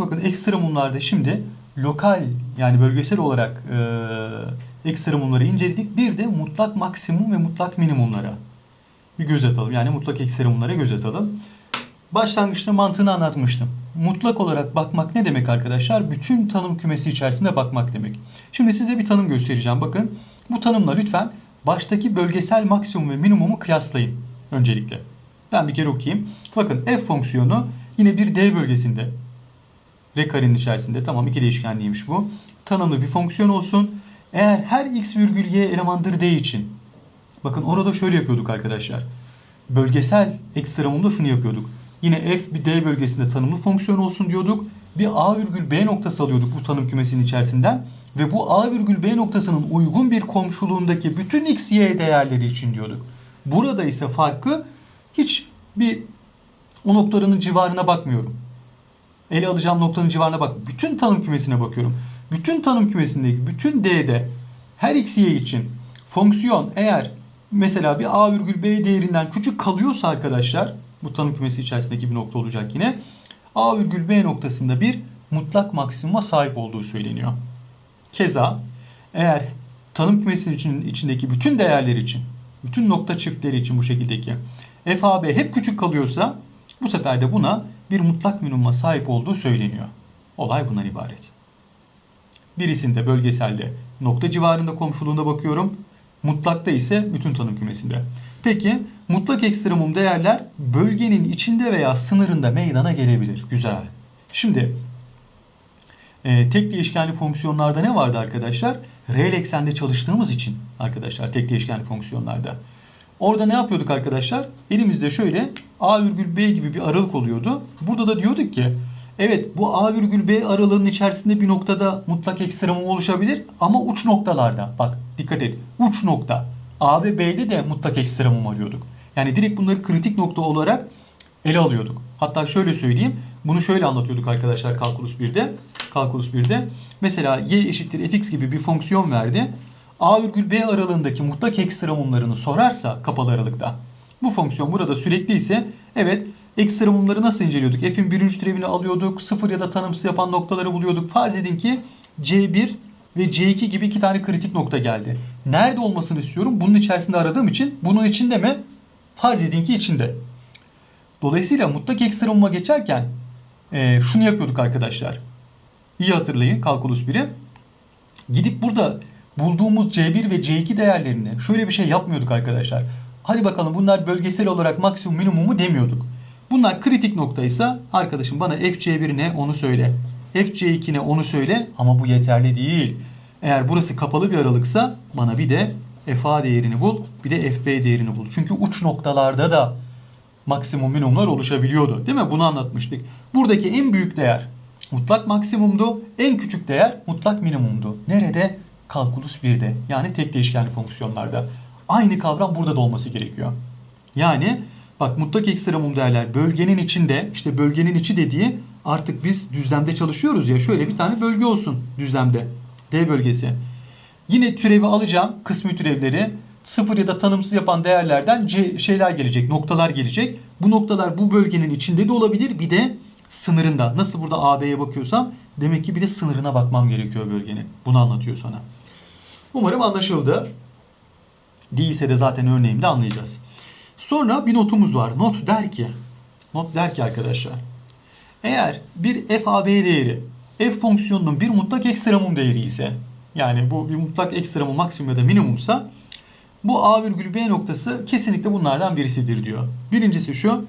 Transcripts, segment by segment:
Bakın ekstremumlarda şimdi lokal yani bölgesel olarak e, ekstremumları inceledik. Bir de mutlak maksimum ve mutlak minimumlara bir göz atalım. Yani mutlak ekstremumlara göz atalım. Başlangıçta mantığını anlatmıştım. Mutlak olarak bakmak ne demek arkadaşlar? Bütün tanım kümesi içerisinde bakmak demek. Şimdi size bir tanım göstereceğim. Bakın bu tanımla lütfen baştaki bölgesel maksimum ve minimumu kıyaslayın öncelikle. Ben bir kere okuyayım. Bakın f fonksiyonu yine bir d bölgesinde R karenin içerisinde tamam iki değişkenliymiş bu. Tanımlı bir fonksiyon olsun. Eğer her x virgül y elemandır d için. Bakın orada şöyle yapıyorduk arkadaşlar. Bölgesel ekstremumda şunu yapıyorduk. Yine f bir d bölgesinde tanımlı fonksiyon olsun diyorduk. Bir a virgül b noktası alıyorduk bu tanım kümesinin içerisinden. Ve bu a virgül b noktasının uygun bir komşuluğundaki bütün x, y değerleri için diyorduk. Burada ise farkı hiç bir o noktaların civarına bakmıyorum ele alacağım noktanın civarına bak. Bütün tanım kümesine bakıyorum. Bütün tanım kümesindeki bütün D'de her x, y için fonksiyon eğer mesela bir a virgül b değerinden küçük kalıyorsa arkadaşlar bu tanım kümesi içerisindeki bir nokta olacak yine. a virgül b noktasında bir mutlak maksimuma sahip olduğu söyleniyor. Keza eğer tanım kümesinin için, içindeki bütün değerler için, bütün nokta çiftleri için bu şekildeki f a b hep küçük kalıyorsa bu sefer de buna bir mutlak minimuma sahip olduğu söyleniyor. Olay bundan ibaret. Birisinde bölgeselde nokta civarında komşuluğunda bakıyorum. Mutlakta ise bütün tanım kümesinde. Peki mutlak ekstremum değerler bölgenin içinde veya sınırında meydana gelebilir. Güzel. Şimdi e, tek değişkenli fonksiyonlarda ne vardı arkadaşlar? Reel eksende çalıştığımız için arkadaşlar tek değişkenli fonksiyonlarda. Orada ne yapıyorduk arkadaşlar? Elimizde şöyle A virgül B gibi bir aralık oluyordu. Burada da diyorduk ki evet bu A virgül B aralığının içerisinde bir noktada mutlak ekstremum oluşabilir ama uç noktalarda bak dikkat et uç nokta A ve B'de de mutlak ekstremum arıyorduk. Yani direkt bunları kritik nokta olarak ele alıyorduk. Hatta şöyle söyleyeyim. Bunu şöyle anlatıyorduk arkadaşlar kalkulus 1'de. Kalkulus 1'de. Mesela y eşittir fx gibi bir fonksiyon verdi. A virgül B aralığındaki mutlak ekstremumlarını sorarsa kapalı aralıkta. Bu fonksiyon burada sürekli ise evet ekstremumları nasıl inceliyorduk? F'in birinci türevini alıyorduk. Sıfır ya da tanımsız yapan noktaları buluyorduk. Farz edin ki C1 ve C2 gibi iki tane kritik nokta geldi. Nerede olmasını istiyorum? Bunun içerisinde aradığım için bunun içinde mi? Farz edin ki içinde. Dolayısıyla mutlak ekstremuma geçerken e, şunu yapıyorduk arkadaşlar. İyi hatırlayın kalkulus 1'i. Gidip burada bulduğumuz C1 ve C2 değerlerini şöyle bir şey yapmıyorduk arkadaşlar. Hadi bakalım bunlar bölgesel olarak maksimum minimumu demiyorduk. Bunlar kritik noktaysa arkadaşım bana FC1 ne onu söyle. FC2 ne onu söyle ama bu yeterli değil. Eğer burası kapalı bir aralıksa bana bir de FA değerini bul bir de FB değerini bul. Çünkü uç noktalarda da maksimum minimumlar oluşabiliyordu. Değil mi? Bunu anlatmıştık. Buradaki en büyük değer mutlak maksimumdu. En küçük değer mutlak minimumdu. Nerede? Kalkulus 1'de. Yani tek değişkenli fonksiyonlarda. Aynı kavram burada da olması gerekiyor. Yani bak mutlak ekstremum değerler bölgenin içinde işte bölgenin içi dediği artık biz düzlemde çalışıyoruz ya şöyle bir tane bölge olsun düzlemde. D bölgesi. Yine türevi alacağım kısmi türevleri sıfır ya da tanımsız yapan değerlerden şeyler gelecek noktalar gelecek. Bu noktalar bu bölgenin içinde de olabilir bir de sınırında. Nasıl burada AB'ye bakıyorsam demek ki bir de sınırına bakmam gerekiyor bölgenin. Bunu anlatıyor sana. Umarım anlaşıldı. Değilse de zaten örneğimde anlayacağız. Sonra bir notumuz var. Not der ki, not der ki arkadaşlar. Eğer bir FAB değeri f fonksiyonunun bir mutlak ekstremum değeri ise yani bu bir mutlak ekstremum maksimum ya da minimumsa bu a virgül b noktası kesinlikle bunlardan birisidir diyor. Birincisi şu.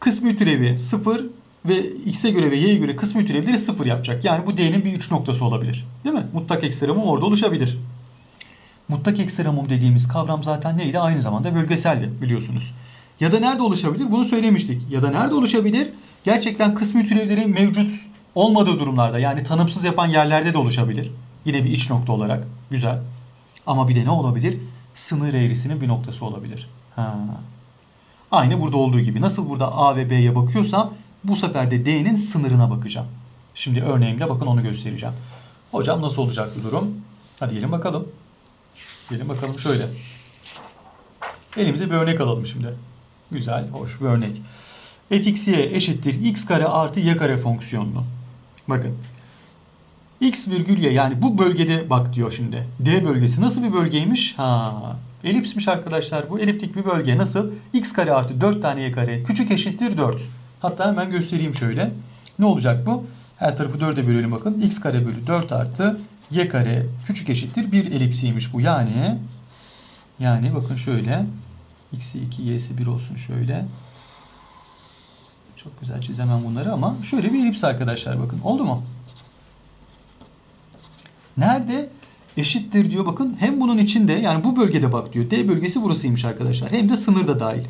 Kısmi türevi 0 ve x'e göre ve y'ye göre kısmi türevleri 0 yapacak. Yani bu d'nin bir uç noktası olabilir. Değil mi? Mutlak ekstremum orada oluşabilir. Mutlak ekstremum dediğimiz kavram zaten neydi? Aynı zamanda bölgeseldi biliyorsunuz. Ya da nerede oluşabilir? Bunu söylemiştik. Ya da nerede oluşabilir? Gerçekten kısmi türevlerin mevcut olmadığı durumlarda yani tanımsız yapan yerlerde de oluşabilir. Yine bir iç nokta olarak. Güzel. Ama bir de ne olabilir? Sınır eğrisinin bir noktası olabilir. Ha. Aynı burada olduğu gibi. Nasıl burada A ve B'ye bakıyorsam bu sefer de D'nin sınırına bakacağım. Şimdi örneğimde bakın onu göstereceğim. Hocam nasıl olacak bu durum? Hadi gelin bakalım. Gelin bakalım şöyle. Elimize bir örnek alalım şimdi. Güzel, hoş bir örnek. fxy eşittir x kare artı y kare fonksiyonunu. Bakın. x virgül y yani bu bölgede bak diyor şimdi. D bölgesi nasıl bir bölgeymiş? Ha, elipsmiş arkadaşlar bu. Eliptik bir bölge. Nasıl? x kare artı 4 tane y kare küçük eşittir 4. Hatta hemen göstereyim şöyle. Ne olacak bu? Her tarafı 4'e bölelim bakın. x kare bölü 4 artı y kare küçük eşittir 1 elipsiymiş bu. Yani yani bakın şöyle. x'i 2 y'si 1 olsun şöyle. Çok güzel çizemem bunları ama şöyle bir elips arkadaşlar bakın. Oldu mu? Nerede? Eşittir diyor bakın. Hem bunun içinde yani bu bölgede bak diyor. D bölgesi burasıymış arkadaşlar. Hem de sınırda dahil.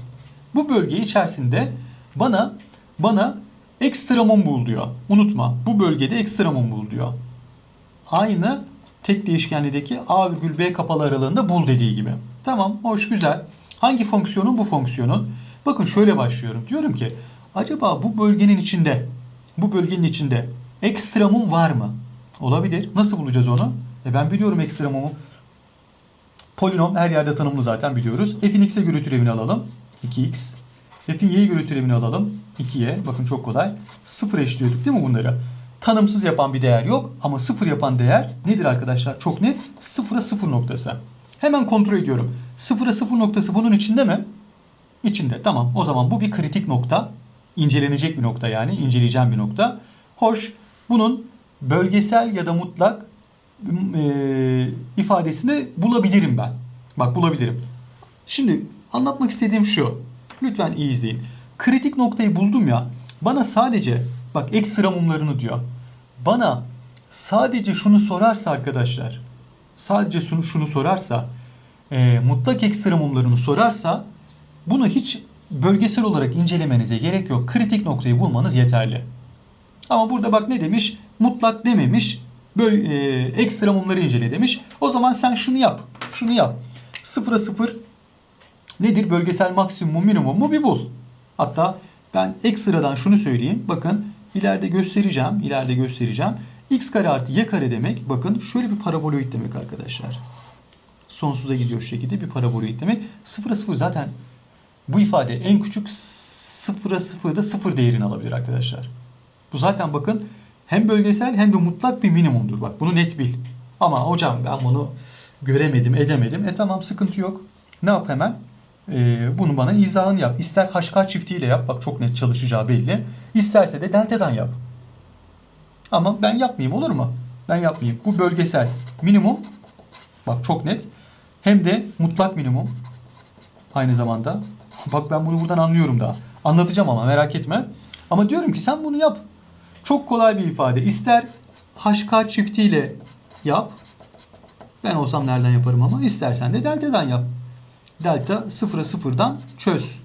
Bu bölge içerisinde bana bana ekstremum bul diyor. Unutma. Bu bölgede ekstremum bul diyor. Aynı tek değişkenliğdeki A virgül B kapalı aralığında bul dediği gibi. Tamam, hoş, güzel. Hangi fonksiyonun? Bu fonksiyonun. Bakın şöyle başlıyorum. Diyorum ki acaba bu bölgenin içinde bu bölgenin içinde ekstremum var mı? Olabilir. Nasıl bulacağız onu? E ben biliyorum ekstremumu. Polinom her yerde tanımlı zaten biliyoruz. F'in x'e göre türevini alalım. 2x. F'in y'ye göre alalım. 2y. Bakın çok kolay. Sıfır eşliyorduk değil mi bunları? Tanımsız yapan bir değer yok ama sıfır yapan değer nedir arkadaşlar? Çok net. Sıfıra sıfır noktası. Hemen kontrol ediyorum. Sıfıra sıfır noktası bunun içinde mi? İçinde. Tamam. O zaman bu bir kritik nokta. İncelenecek bir nokta yani. inceleyeceğim bir nokta. Hoş. Bunun bölgesel ya da mutlak e, ifadesini bulabilirim ben. Bak bulabilirim. Şimdi anlatmak istediğim şu. Lütfen iyi izleyin. Kritik noktayı buldum ya. Bana sadece bak ekstra mumlarını diyor. Bana sadece şunu sorarsa arkadaşlar. Sadece şunu, şunu sorarsa e, mutlak ekstra mumlarını sorarsa bunu hiç bölgesel olarak incelemenize gerek yok. Kritik noktayı bulmanız yeterli. Ama burada bak ne demiş? Mutlak dememiş. Böyle e, ekstra mumları incele demiş. O zaman sen şunu yap. Şunu yap. Sıfıra sıfır nedir? Bölgesel maksimum minimum mu bir bul. Hatta ben ekstradan şunu söyleyeyim. Bakın ileride göstereceğim. İleride göstereceğim. x kare artı y kare demek. Bakın şöyle bir paraboloid demek arkadaşlar. Sonsuza gidiyor şekilde bir paraboloid demek. Sıfıra sıfır zaten bu ifade en küçük sıfıra sıfırda sıfır değerini alabilir arkadaşlar. Bu zaten bakın hem bölgesel hem de mutlak bir minimumdur. Bak bunu net bil. Ama hocam ben bunu göremedim, edemedim. E tamam sıkıntı yok. Ne yap hemen? Ee, bunu bana izahını yap. İster HK çiftiyle yap. Bak çok net çalışacağı belli. İsterse de delta'dan yap. Ama ben yapmayayım olur mu? Ben yapmayayım. Bu bölgesel minimum. Bak çok net. Hem de mutlak minimum. Aynı zamanda. Bak ben bunu buradan anlıyorum daha. Anlatacağım ama merak etme. Ama diyorum ki sen bunu yap. Çok kolay bir ifade. İster HK çiftiyle yap. Ben olsam nereden yaparım ama istersen de delta'dan yap. Delta sıfıra sıfırdan çöz.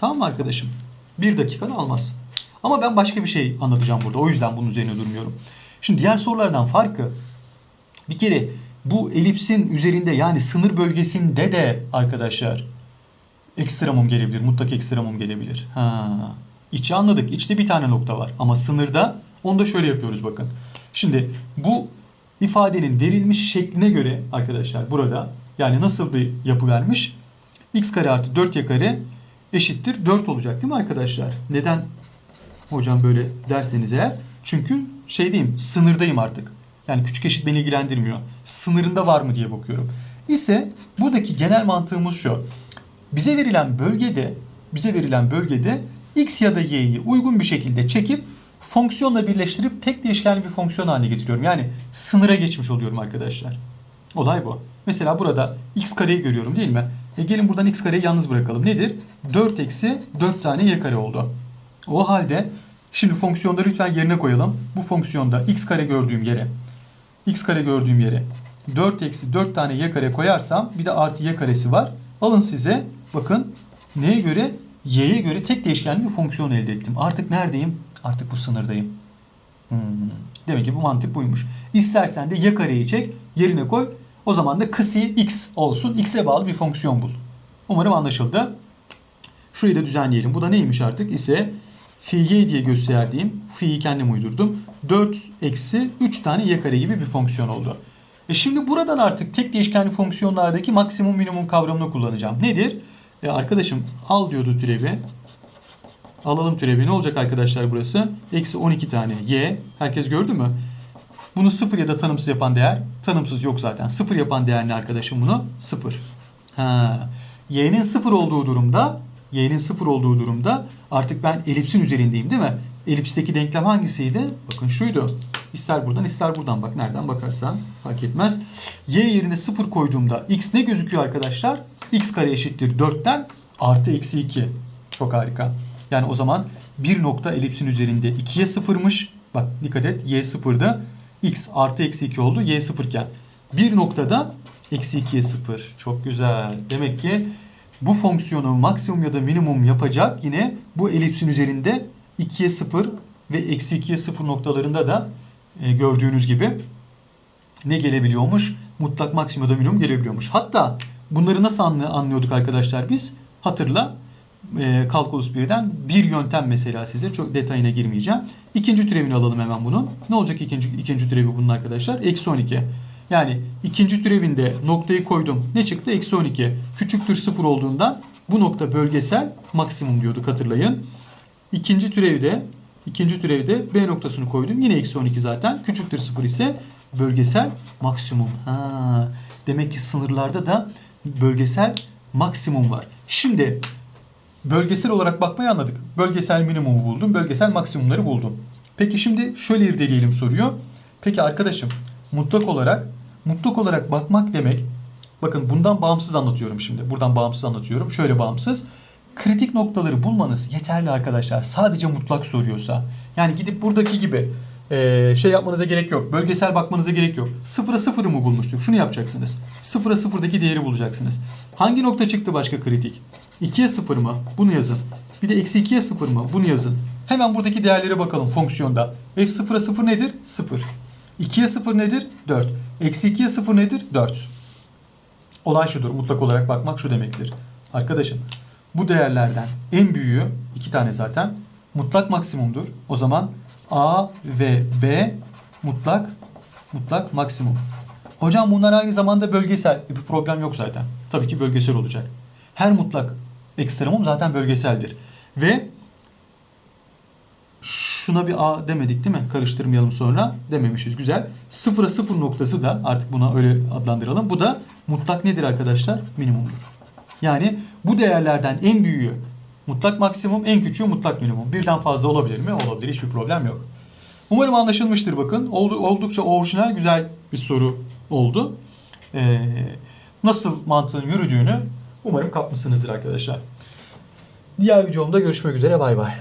Tamam mı arkadaşım? Bir dakikanı almaz. Ama ben başka bir şey anlatacağım burada. O yüzden bunun üzerine durmuyorum. Şimdi diğer sorulardan farkı bir kere bu elipsin üzerinde yani sınır bölgesinde de arkadaşlar ekstremum gelebilir. Mutlak ekstremum gelebilir. Ha. İçi anladık. İçte bir tane nokta var. Ama sınırda onu da şöyle yapıyoruz bakın. Şimdi bu ifadenin verilmiş şekline göre arkadaşlar burada yani nasıl bir yapı vermiş? x kare artı 4y kare eşittir 4 olacak değil mi arkadaşlar? Neden hocam böyle derseniz eğer? Çünkü şey diyeyim sınırdayım artık. Yani küçük eşit beni ilgilendirmiyor. Sınırında var mı diye bakıyorum. İse buradaki genel mantığımız şu. Bize verilen bölgede bize verilen bölgede x ya da y'yi uygun bir şekilde çekip fonksiyonla birleştirip tek değişkenli bir fonksiyon haline getiriyorum. Yani sınıra geçmiş oluyorum arkadaşlar. Olay bu. Mesela burada x kareyi görüyorum değil mi? E gelin buradan x kareyi yalnız bırakalım. Nedir? 4 eksi 4 tane y kare oldu. O halde şimdi fonksiyonda lütfen yerine koyalım. Bu fonksiyonda x kare gördüğüm yere x kare gördüğüm yere 4 eksi 4 tane y kare koyarsam bir de artı y karesi var. Alın size bakın neye göre? y'ye göre tek değişkenli bir fonksiyon elde ettim. Artık neredeyim? Artık bu sınırdayım. Hmm. Demek ki bu mantık buymuş. İstersen de y kareyi çek, yerine koy. O zaman da kısi x olsun. x'e bağlı bir fonksiyon bul. Umarım anlaşıldı. Şurayı da düzenleyelim. Bu da neymiş artık? İse fi diye gösterdiğim, fi'yi kendim uydurdum. 4 eksi 3 tane y kare gibi bir fonksiyon oldu. E şimdi buradan artık tek değişkenli fonksiyonlardaki maksimum minimum kavramını kullanacağım. Nedir? E arkadaşım al diyordu türevi. Alalım türevi. Ne olacak arkadaşlar burası? Eksi 12 tane y. Herkes gördü mü? Bunu sıfır ya da tanımsız yapan değer. Tanımsız yok zaten. Sıfır yapan değer ne arkadaşım bunu? Sıfır. Ha. Y'nin sıfır olduğu durumda y'nin sıfır olduğu durumda artık ben elipsin üzerindeyim değil mi? Elipsteki denklem hangisiydi? Bakın şuydu. İster buradan ister buradan bak nereden bakarsan fark etmez. Y yerine sıfır koyduğumda x ne gözüküyor arkadaşlar? x kare eşittir 4'ten artı eksi 2. Çok harika. Yani o zaman bir nokta elipsin üzerinde 2'ye sıfırmış. Bak dikkat et y sıfırda x artı eksi 2 oldu y sıfırken. Bir noktada eksi 2'ye sıfır. Çok güzel. Demek ki bu fonksiyonu maksimum ya da minimum yapacak yine bu elipsin üzerinde 2'ye 0 ve eksi 2'ye 0 noktalarında da e, gördüğünüz gibi ne gelebiliyormuş? Mutlak maksimum ya da minimum gelebiliyormuş. Hatta bunları nasıl anlı- anlıyorduk arkadaşlar biz? Hatırla e, kalkulus 1'den bir yöntem mesela size çok detayına girmeyeceğim. İkinci türevini alalım hemen bunun. Ne olacak ikinci, ikinci türevi bunun arkadaşlar? Eksi 12. Yani ikinci türevinde noktayı koydum. Ne çıktı? Eksi 12. Küçüktür 0 olduğundan bu nokta bölgesel maksimum diyorduk hatırlayın. İkinci türevde ikinci türevde B noktasını koydum. Yine eksi 12 zaten. Küçüktür 0 ise bölgesel maksimum. Ha, demek ki sınırlarda da bölgesel maksimum var. Şimdi bölgesel olarak bakmayı anladık. Bölgesel minimumu buldum. Bölgesel maksimumları buldum. Peki şimdi şöyle irdeleyelim soruyor. Peki arkadaşım mutlak olarak mutlak olarak bakmak demek bakın bundan bağımsız anlatıyorum şimdi. Buradan bağımsız anlatıyorum. Şöyle bağımsız. Kritik noktaları bulmanız yeterli arkadaşlar. Sadece mutlak soruyorsa. Yani gidip buradaki gibi eee, şey yapmanıza gerek yok. Bölgesel bakmanıza gerek yok. Sıfıra sıfırı mı bulmuştuk? Şunu yapacaksınız. Sıfıra sıfırdaki değeri bulacaksınız. Hangi nokta çıktı başka kritik? 2'ye 0 mı? Bunu yazın. Bir de eksi 2'ye 0 mı? Bunu yazın. Hemen buradaki değerlere bakalım fonksiyonda. F sıfıra 0 nedir? 0. 2'ye 0 nedir? 4. Eksi 2'ye 0 nedir? 4. Olay şudur. Mutlak olarak bakmak şu demektir. Arkadaşım bu değerlerden en büyüğü iki tane zaten mutlak maksimumdur. O zaman A ve B mutlak mutlak maksimum. Hocam bunlar aynı zamanda bölgesel. Bir problem yok zaten. Tabii ki bölgesel olacak. Her mutlak ekstremum zaten bölgeseldir. Ve şuna bir A demedik değil mi? Karıştırmayalım sonra. Dememişiz. Güzel. Sıfıra sıfır noktası da artık buna öyle adlandıralım. Bu da mutlak nedir arkadaşlar? Minimumdur. Yani bu değerlerden en büyüğü mutlak maksimum, en küçüğü mutlak minimum. Birden fazla olabilir mi? Olabilir. Hiçbir problem yok. Umarım anlaşılmıştır bakın. Oldu- Oldukça orijinal, güzel bir soru oldu. Ee, nasıl mantığın yürüdüğünü umarım kapmışsınızdır arkadaşlar. Diğer videomda görüşmek üzere. Bay bay.